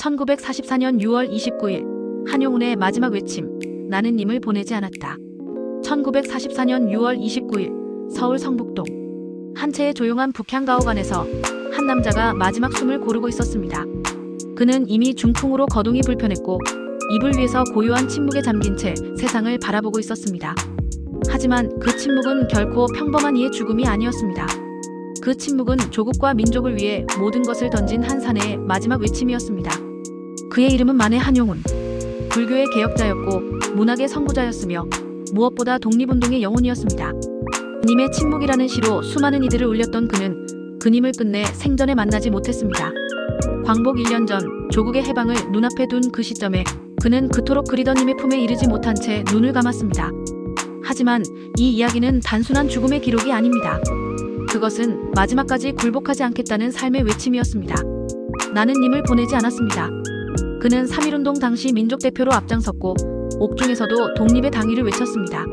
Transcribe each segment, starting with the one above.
1944년 6월 29일 한용운의 마지막 외침 나는 님을 보내지 않았다. 1944년 6월 29일 서울 성북동 한 채의 조용한 북향가옥안에서 한 남자가 마지막 숨을 고르고 있었습니다. 그는 이미 중풍으로 거동이 불편했고 이불 위에서 고요한 침묵에 잠긴 채 세상을 바라보고 있었습니다. 하지만 그 침묵은 결코 평범한 이의 죽음이 아니었습니다. 그 침묵은 조국과 민족을 위해 모든 것을 던진 한 사내의 마지막 외침이었습니다. 그의 이름은 만해 한용운. 불교의 개혁자였고 문학의 선구자였으며 무엇보다 독립운동의 영혼이었습니다. 님의 침묵이라는 시로 수많은 이들을 울렸던 그는 그님을 끝내 생전에 만나지 못했습니다. 광복 1년 전 조국의 해방을 눈앞에 둔 그 시점에 그는 그토록 그리던 님의 품에 이르지 못한 채 눈을 감았습니다. 하지만 이 이야기는 단순한 죽음의 기록이 아닙니다. 그것은 마지막까지 굴복하지 않겠다는 삶의 외침이었습니다. 나는 님을 보내지 않았습니다. 그는 3.1운동 당시 민족대표로 앞장섰고 옥중에서도 독립의 당위를 외쳤습니다.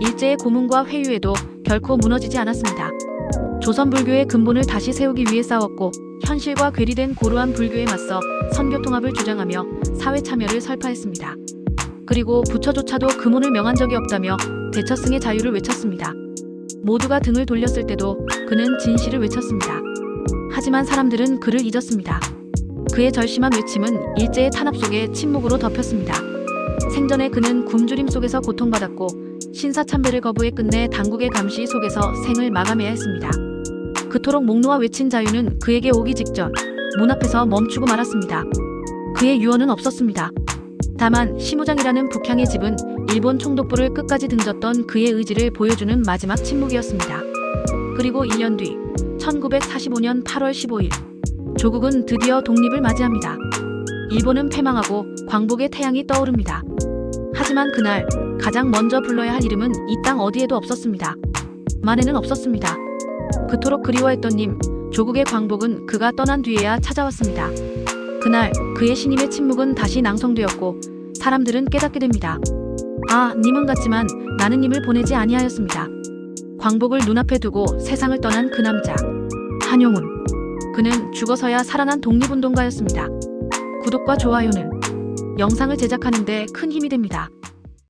일제의 고문과 회유에도 결코 무너지지 않았습니다. 조선불교의 근본을 다시 세우기 위해 싸웠고 현실과 괴리된 고루한 불교에 맞서 선교 통합을 주장하며 사회 참여를 설파했습니다. 그리고 부처조차도 금혼을 명한 적이 없다며 대처승의 자유를 외쳤습니다. 모두가 등을 돌렸을 때도 그는 진실을 외쳤습니다. 하지만 사람들은 그를 잊었습니다. 그의 절심한 외침은 일제의 탄압 속에 침묵으로 덮였습니다. 생전에 그는 굶주림 속에서 고통받았고 신사 참배를 거부해 끝내 당국의 감시 속에서 생을 마감해야 했습니다. 그토록 목 놓아 외친 자유는 그에게 오기 직전 문 앞에서 멈추고 말았습니다. 그의 유언은 없었습니다. 다만 시무장이라는 북향의 집은 일본 총독부를 끝까지 등졌던 그의 의지를 보여주는 마지막 침묵이었습니다. 그리고 1년 뒤 1945년 8월 15일 조국은 드디어 독립을 맞이합니다. 일본은 패망하고 광복의 태양이 떠오릅니다. 하지만 그날 가장 먼저 불러야 할 이름은 이 땅 어디에도 없었습니다. 만에는 없었습니다. 그토록 그리워했던 님, 조국의 광복은 그가 떠난 뒤에야 찾아왔습니다. 그날 그의 신임의 침묵은 다시 낭송되었고 사람들은 깨닫게 됩니다. 아, 님은 같지만 나는 님을 보내지 아니하였습니다. 광복을 눈앞에 두고 세상을 떠난 그 남자 한용운. 그는 죽어서야 살아난 독립운동가였습니다. 구독과 좋아요는 영상을 제작하는데 큰 힘이 됩니다.